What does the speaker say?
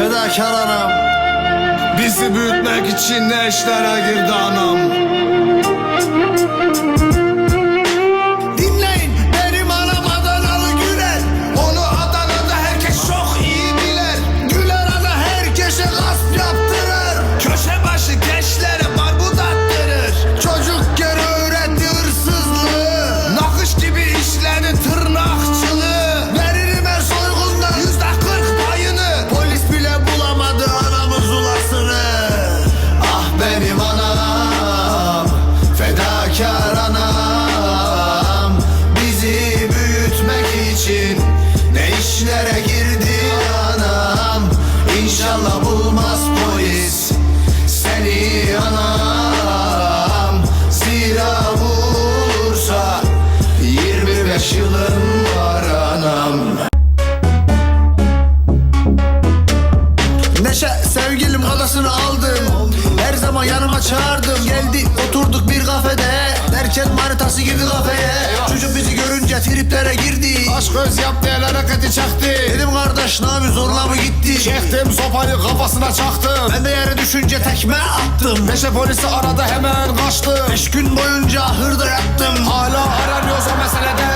fedakar anam Bizi büyütmek için ne işlere girdi anam 25 yılın var anam. Neşe sevgilim adasını aldım. Her zaman yanıma çağırdım. Geldi oturduk bir kafede. Derken manitası girdi kafeye. Çocuk bizi görünce triplere girdi. Aşk öz yaptı el hareketi çaktı. Dedim kardeş yapıyorsun zorla mı gitti? Çektim sopayı kafasına çaktım. Ben de yere düşünce tekme attım. Meşe polisi arada hemen kaçtı. Beş gün boyunca hırda yattım. Hala aranıyoruz o meselede